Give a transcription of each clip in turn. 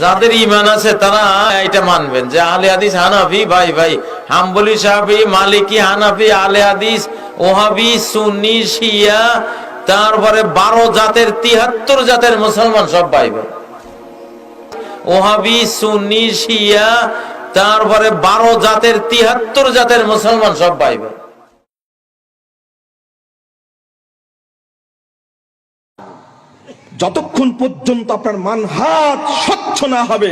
যাদের ইমান আছে তারা এটা মানবেন যে আলে হাদিস হানাফি, ভাই ভাই, হাম্বলি সাহাবি মালিকি, হানাফি আলে হাদিস, ওহাবি, সুন্নি, শিয়া, তারপরে বারো জাতের, তিহাত্তর জাতের মুসলমান সব ভাই ভাই ওহাবি, সুন্নি, শিয়া, তারপরে বারো জাতের, তিহাত্তর জাতের মুসলমান সব ভাই ভাই যতক্ষণ পর্যন্ত আপনার মানহাত স্বচ্ছ না হবে,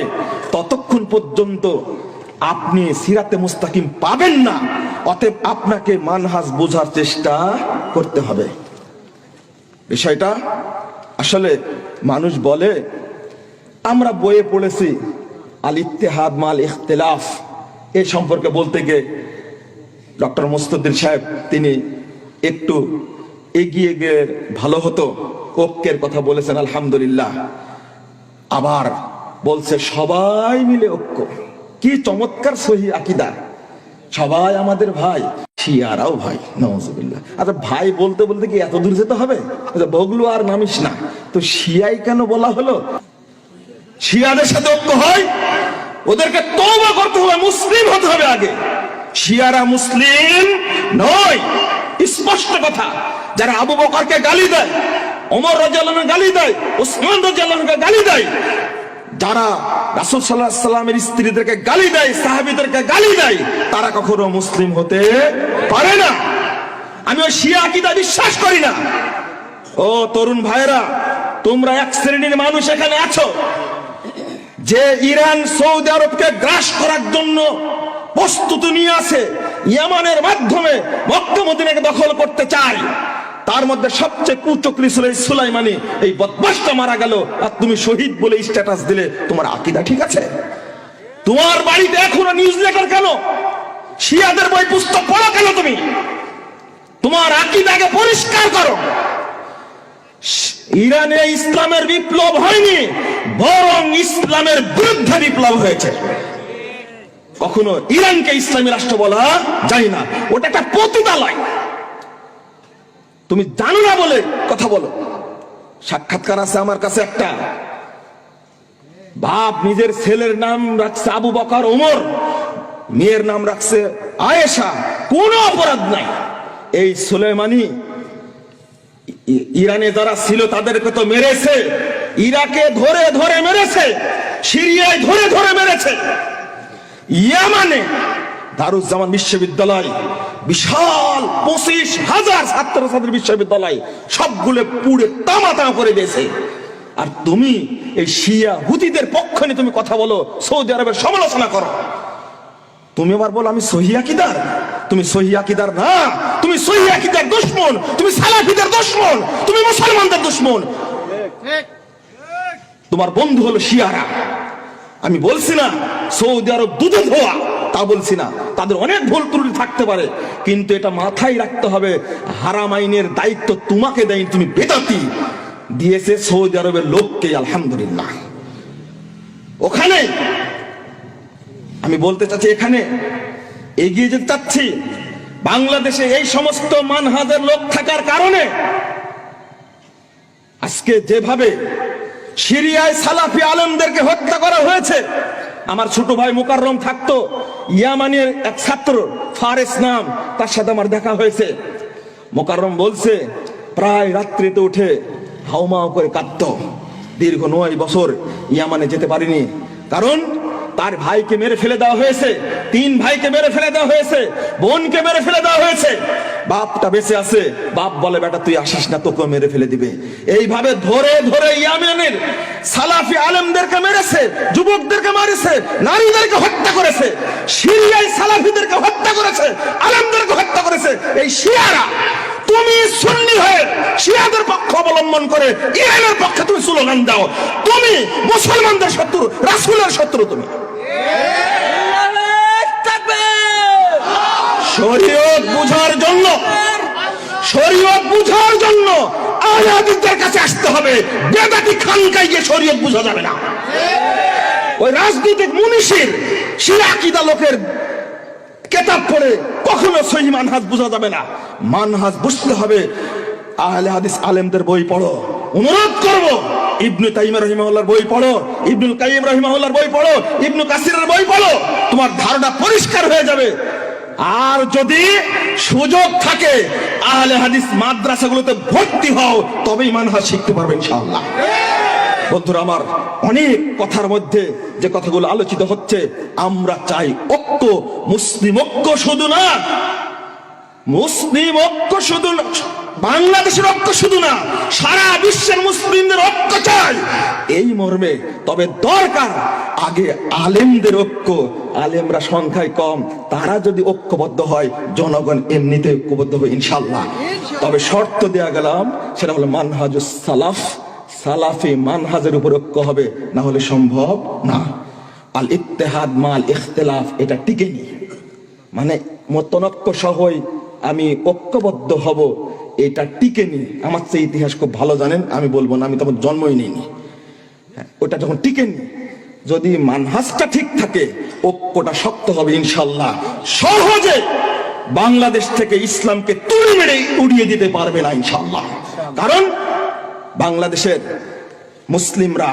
ততক্ষণ পর্যন্ত আপনি সিরাতে মুস্তাকিম পাবেন না। অতএব আপনাকে মানহাজ বোঝার চেষ্টা করতে হবে। বিষয়টা, আসলে মানুষ বলে, আমরা বইয়ে পড়েছি আল ইত্তেহাদ মাল ইখতিলাফ। এ সম্পর্কে বলতে গিয়ে ডক্টর মুস্তুদ্দিন সাহেব, তিনি একটু এগিয়ে গিয়ে ভালো হতো। ঐক্যের কথা বলেছেন, আলহামদুলিল্লাহ। আবার বলছে, সবাই মিলে ঐক্য। কি চমৎকার সহি আকিদা। সবাই আমাদের ভাই, শিয়ারাও ভাই, নওয়াজবিল্লাহ। আচ্ছা ভাই বলতে বলতে কি এত দূর যেতে হবে? আচ্ছা বগলু আর নামিস না। তো শিয়াই কেন বলা হলো? শিয়াদের সাথে ঐক্য হয়? ওদেরকে তওবা করতে হবে, মুসলিম হতে হবে আগে। শিয়ারা মুসলিম নয়। স্পষ্ট কথা। যারা আবু বকরকে গালি দেয় ওমর রাজিয়াল্লাহকে গালি দেয় ওসমান রাজিয়াল্লাহকে গালি দেয়। যারা রাসূল আলাইহি সাল্লামের স্ত্রীদেরকে গালি দেয়, সাহাবীদেরকে গালি দেয়, তারা কখনো মুসলিম হতে পারে না। আমি ওই শিয়া আকীদা বিশ্বাস করি না। ও তরুণ ভাইরা তোমরা এক শ্রেণির মানুষ এখানে আছো, যে ইরান, সৌদি আরবকে গ্রাস করার জন্য প্রস্তুতি নিয়ে আছে, ইয়ামানের মাধ্যমে মক্কা মদিনাকে দখল করতে চায়। তার মধ্যে সবচেয়ে কুচক্রি ছিল এই সুলাইমানি, এই বদমাসটা মারা গেল। আর তুমি শহীদ বলে স্ট্যাটাস দিলে, তোমার আকিদা ঠিক আছে? তোমার বাড়িতে এখনও নিউজ লেটার কেন? শিয়াদের বই পুস্তক পড়ো কেন তুমি? তোমার আকিদাকে পরিষ্কার করো। ইরানে ইসলামের বিপ্লব হয়নি, বরং ইসলামের বিরুদ্ধে বিপ্লব হয়েছে। কখনো ইরানকে ইসলামী রাষ্ট্র বলা যায় না। ওটা একটা পতিতালয় তুমি জানো না বলে কথা বলো। সাক্ষাৎকার আছে আমার কাছে একটা। বাপ নিজের ছেলের নাম রাখছে আবু বকর ওমর, মেয়ের নাম রাখছে আয়েশা। কোনো অপরাধ নাই। এই সুলেমানি ইরানে যারা ছিল তাদেরকে তো মেরেছে। ইরাকে ধরে ধরে মেরেছে। সিরিয়ায় ধরে ধরে মেরেছে। ইয়ামানে দারুজ্জামান বিশ্ববিদ্যালয়, বিশাল পঁচিশ হাজার ছাত্রছাত্রী বিশ্ববিদ্যালয় সবগুলো পুড়ে তামা তামা করে দিয়েছে। আর তুমি এই শিয়া হুতিদের পক্ষ নিয়ে তুমি কথা বলো, সৌদি আরবের সমালোচনা করো। তুমি আবার বলো, আমি সহি আকিদার? তুমি সহি আকিদার না, তুমি সহি আকিদার দুশ্মন, তুমি সালাফিদের দুশ্মন, তুমি মুসলমানদের দুশ্মন। তোমার বন্ধু হলো শিয়ারা। আমি বলছি না, সৌদি আরব দুধে ধোয়া, তা বলছি না। তাদের অনেক ভুল ত্রুটি থাকতে পারে, কিন্তু এটা মাথায় রাখতে হবে, হারাম আইনের দায়িত্ব তোমাকে দেয় তুমি বেদাতি। দিয়েছে সৌদি আরবের লোককে, আলহামদুলিল্লাহ। ওখানে, আমি বলতে চাচ্ছি এখানে, এগিয়ে যেতে চাচ্ছি, বাংলাদেশে এই সমস্ত মানহাজের লোক থাকার কারণে, আজকে যেভাবে সিরিয়ায় সালাফি আলমদেরকে হত্যা করা হয়েছে আমার ছোট ভাই মুকাররম থাকতো। ইয়ামানের এক ছাত্র, ফারেস নাম, তার সাথে আমার দেখা হয়েছে। মোকাররম বলছে, প্রায় রাত্রিতে উঠে হাউমাউ করে কাঁদতো। দীর্ঘ নয় বছর ইয়ামানে যেতে পারিনি। কারণ তার ভাইকে মেরে ফেলে দেওয়া হয়েছে, তিন ভাইকে মেরে ফেলে দেওয়া হয়েছে, বোনকে মেরে ফেলে দেওয়া হয়েছে। বাপটা বেঁচে আছে, বাপ বলে, বেটা, তুই আসিস না তোকে মেরে ফেলে দিবে। এইভাবে ধরে ধরে ইয়ামেনের সালাফি আলেমদেরকে মেরেছে, যুবকদেরকে মারেছে, নারীদেরকে হত্যা করেছে, সিরিয়ায় সালাফিদেরকে হত্যা করেছে, আলেমদেরকে হত্যা করেছে। এই শিয়ারা, তুমি সুন্নি হয়ে শিয়াদের পক্ষ অবলম্বন করে ইরানের পক্ষে তুমি স্লোগান দাও। তুমি মুসলমানদের শত্রু, রাসুলের শত্রু তুমি। শরীয়ত বুঝার জন্য, শরীয়ত বুঝার জন্য আয়াদিদের কাছে আসতে হবে। বেদাতি খানকাই গিয়ে শরীয়ত বুঝা যাবে না। ওই রাজনৈতিক মুনিষের শিরাকিদা লোকের কেতাব পড়ে কখনো সহি মানহাজ বোঝা যাবে না। মানহাজ বুঝতে হবে, আহলে হাদিস আলেমদের বই পড়ো। অনুরোধ করব, ইবনু তাইম রহিমাহুল্লাহর বই পড়ো, ইবনুল কাইম রহিমাহুল্লাহর বই পড়ো, ইবনু কাসিরের বই পড়ো। তোমার ধারণা পরিষ্কার হয়ে যাবে। আর যদি সুযোগ থাকে, আহলে হাদিস মাদ্রাসাগুলোতে ভর্তি হও, তবেই মানহাজ শিখতে পারবে ইনশাআল্লাহ। বন্ধুরা, আমার অনেক কথার মধ্যে যে কথাগুলো আলোচিত হচ্ছে, আমরা চাই ঐক্য। মুসলিম ঐক্য শুধু না, মুসলিম ঐক্য শুধু না বাংলাদেশের ঐক্য শুধু না, সারা বিশ্বের মুসলিমদের ঐক্য চাই। এই মর্মে তবে দরকার আগে আলেমদের ঐক্য। আলেমরা সংখ্যায় কম, তারা যদি ঐক্যবদ্ধ হয়, জনগণ এমনিতে ঐক্যবদ্ধ হবে ইনশাল্লাহ তবে শর্ত দেয়া গেলাম, সেটা হলো মানহাজুস সালাফ। সালাফি মানহাজের উপর ঐক্য হবে, না হলে সম্ভব না। আল ইত্তেহাদ মাল ইখতিলাফ, এটা টিকেনি মানে মতনক্য সহই আমি ঐক্যবদ্ধ হব এটা টিকেনি আমার চেয়ে ইতিহাস খুব ভালো জানেন আমি বলব না আমি তখন জন্মই নিইনি। হ্যাঁ, ওটা যখন টিকেনি যদি মানহাজটা ঠিক থাকে ঐক্যটা শক্ত হবে ইনশাল্লাহ সহজে বাংলাদেশ থেকে ইসলামকে তুলে মেরে উড়িয়ে দিতে পারবে না ইনশাল্লাহ কারণ বাংলাদেশের মুসলিমরা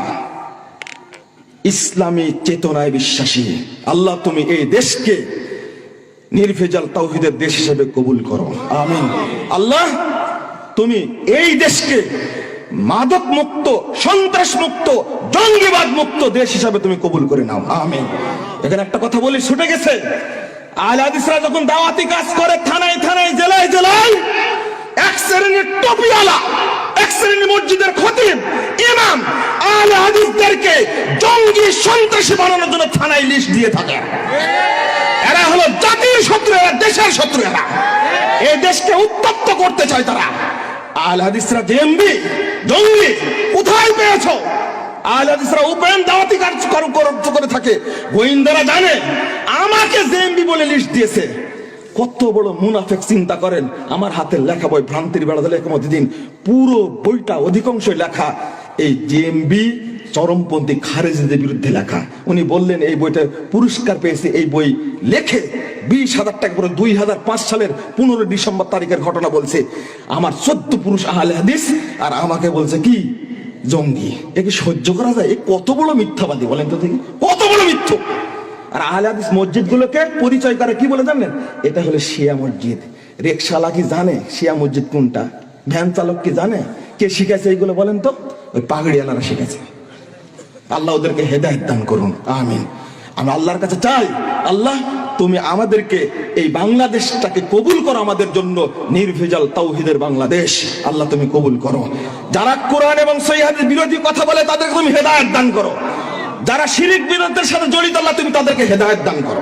ইসলামী চেতনায় বিশ্বাসী। আল্লাহ তুমি এই দেশকে নির্ভেজাল তাওহিদের দেশ হিসেবে কবুল করো। আমিন। আল্লাহ তুমি এই দেশকে মাদক মুক্ত সন্ত্রাস মুক্ত জঙ্গিবাদ মুক্ত দেশ হিসাবে তুমি কবুল করে নাও। আমি এখানে একটা কথা বলি, ছুটে গেছে। আল হাদিসরা যখন দাওয়াতি কাজ করে, থানায় থানায়, জেলায় জেলায়, এক শ্রেণির টপিওয়ালা, এক শ্রেণির মসজিদের খতিব, ইমাম, আল হাদিসদেরকে জঙ্গি সন্ত্রাসী বানানোর জন্য থানায় লিস্ট দিয়ে থাকে এরা হলো জাতির শত্রু এরা দেশের শত্রু এরা এই দেশকে উত্তপ্ত করতে চায় তারা। আল হাদিসরা জেএমবি, জঙ্গি, কোথায় পেয়েছ? আল হাদিসরা উপেন দাওয়াতি কার্যক্রম করে- থাকে। গোয়েন্দারা জানে, আমাকে জেএমবি বলে লিস্ট দিয়েছে। কত বড় মুনাফেক চিন্তা করেন, আমার হাতের লেখা বই ভ্রান্তির বেড়া মধ্যে দিন? পুরো বইটা অধিকাংশ লেখা। এই জেএমবি চরমপন্থী খারেজিদের বিরুদ্ধে লেখা। উনি বললেন, এই বইটা পুরস্কার পেয়েছে, এই বই লেখে। বিশ হাজার টাকা করে দুই হাজার পাঁচ সালের পনেরো ডিসেম্বর তারিখের ঘটনা বলছে। আমার চোদ্দ পুরুষ আহলে হাদিস আর আমাকে বলছে কি, জঙ্গি একে সহ্য করা যায়? এ কত বড় মিথ্যাবাদী বলেন তো দেখি। কত বড় মিথ্য। আর আহলে হাদিস মসজিদ গুলোকে পরিচয় করে কি বলে জানেন? এটা হলো শিয়া মসজিদ। রিক্সাওয়ালা কি জানে শিয়া মসজিদ কোনটা? ভ্যান চালক কি জানে? কে শিখেছে এইগুলো বলেন তো? ওই পাগড়িওয়ালারা শিখেছে আল্লাহ ওদেরকে হেদায়ত দান করুন। আমিন। আমি আল্লাহর কাছে চাই, আল্লাহ তুমি আমাদেরকে এই বাংলাদেশটাকে কবুল করো আমাদের জন্য নির্ভেজাল তাওহিদের বাংলাদেশ। আল্লাহ তুমি কবুল করো। যারা কোরআন এবং সৈহাদের বিরোধী কথা বলে, তাদেরকে তুমি হেদায়ত দান করো। যারা শিরিক বিরোধের সাথে জড়িত, আল্লাহ তুমি তাদেরকে হেদায়ত দান করো।